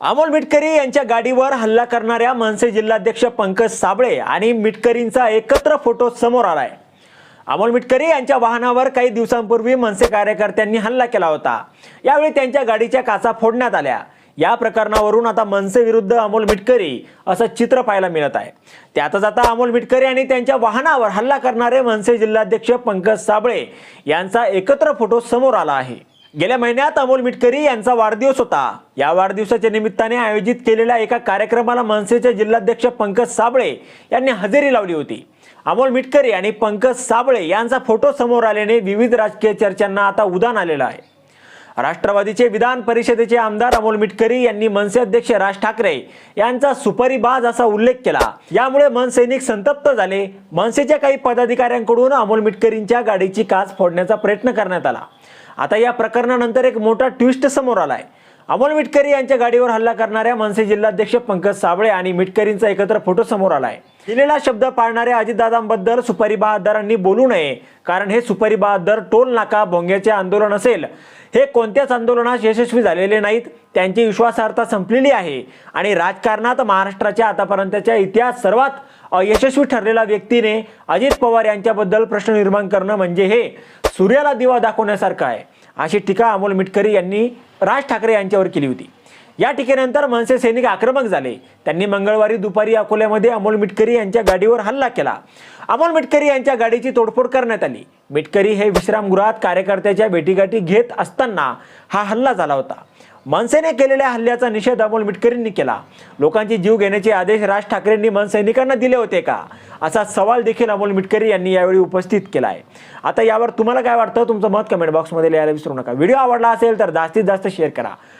अमोल मिटकरी यांच्या गाडीवर हल्ला करणाऱ्या मनसे जिल्हाध्यक्ष पंकज साबळे आणि मिटकरींचा एकत्र फोटो समोर आलाय. अमोल मिटकरी यांच्या वाहनावर काही दिवसांपूर्वी मनसे कार्यकर्त्यांनी हल्ला केला होता. यावेळी त्यांच्या गाडीच्या काचा फोडण्यात आल्या. या प्रकरणावरून आता मनसे विरुद्ध अमोल मिटकरी असं चित्र पाहायला मिळत आहे. त्यातच आता अमोल मिटकरी आणि त्यांच्या वाहनावर हल्ला करणारे मनसे जिल्हाध्यक्ष पंकज साबळे यांचा एकत्र फोटो समोर आला आहे. गेल्या महिन्यात अमोल मिटकरी यांचा वाढदिवस होता. या वाढदिवसाच्या निमित्ताने आयोजित केलेल्या एका कार्यक्रमाला मनसेचे जिल्हाध्यक्ष पंकज साबळे यांनी हजेरी लावली होती. अमोल मिटकरी आणि पंकज साबळे यांचा फोटो समोर आल्याने विविध राजकीय चर्चांना आता उदान आलेलं आहे. राष्ट्रवादीचे विधान परिषदेचे आमदार अमोल मिटकरी यांनी मनसे अध्यक्ष राज ठाकरे यांचा सुपारीबाज असा उल्लेख केला. यामुळे मनसैनिक संतप्त झाले. मनसेच्या काही पदाधिकाऱ्यांकडून अमोल मिटकरींच्या गाडीची काच फोडण्याचा प्रयत्न करण्यात आला. आता या प्रकरणानंतर एक मोठा ट्विस्ट समोर आलाय. अमोल मिटकरी यांच्या गाडीवर हल्ला करणाऱ्या मनसे जिल्हाध्यक्ष पंकज साबळे आणि मिटकरींचा एकत्र फोटो समोर आलाय. दिलेला शब्द पाळणाऱ्या अजितदादांबद्दल सुपारी बहादरांनी बोलू नये. कारण हे सुपारी बहादर टोल नाका भोंग्याचे आंदोलन असेल. हे कोणत्याच आंदोलनात यशस्वी झालेले नाहीत त्यांची विश्वासार्हता संपलेली आहे. आणि राजकारणात महाराष्ट्राच्या आतापर्यंतच्या इतिहास सर्वात अयशस्वी ठरलेल्या व्यक्तीने अजित पवार यांच्याबद्दल प्रश्न निर्माण करणं म्हणजे हे. सूर्याला दिवा दाखवण्यासारखं आहे. अशी टीका अमोल मिटकरी यांनी राज ठाकरे यांच्यावर केली होती. या टीकेनंतर मनसे सैनिक आक्रमक झाले. त्यांनी मंगळवारी दुपारी अकोल्यामध्ये अमोल मिटकरी यांच्या गाडीवर हल्ला केला. अमोल मिटकरी यांच्या गाडीची तोडफोड करण्यात आली. मिटकरी हे विश्रामगृहात कार्यकर्त्याच्या भेटीगाठी घेत असताना हा हल्ला झाला होता. मनसेने केलेल्या हल्ल्याचा निषेध अमोल मिटकरींनी केला. लोकांची जीव घेण्याचे आदेश राज ठाकरेंनी मनसैनिकांना दिले होते का? असा सवाल देखील अमोल मिटकरी यांनी यावेळी उपस्थित केला आहे आता यावर तुम्हाला काय वाटतं? तुमचं मत कमेंट बॉक्समध्ये लिहायला विसरू नका. व्हिडिओ आवडला असेल तर जास्तीत जास्त शेअर करा.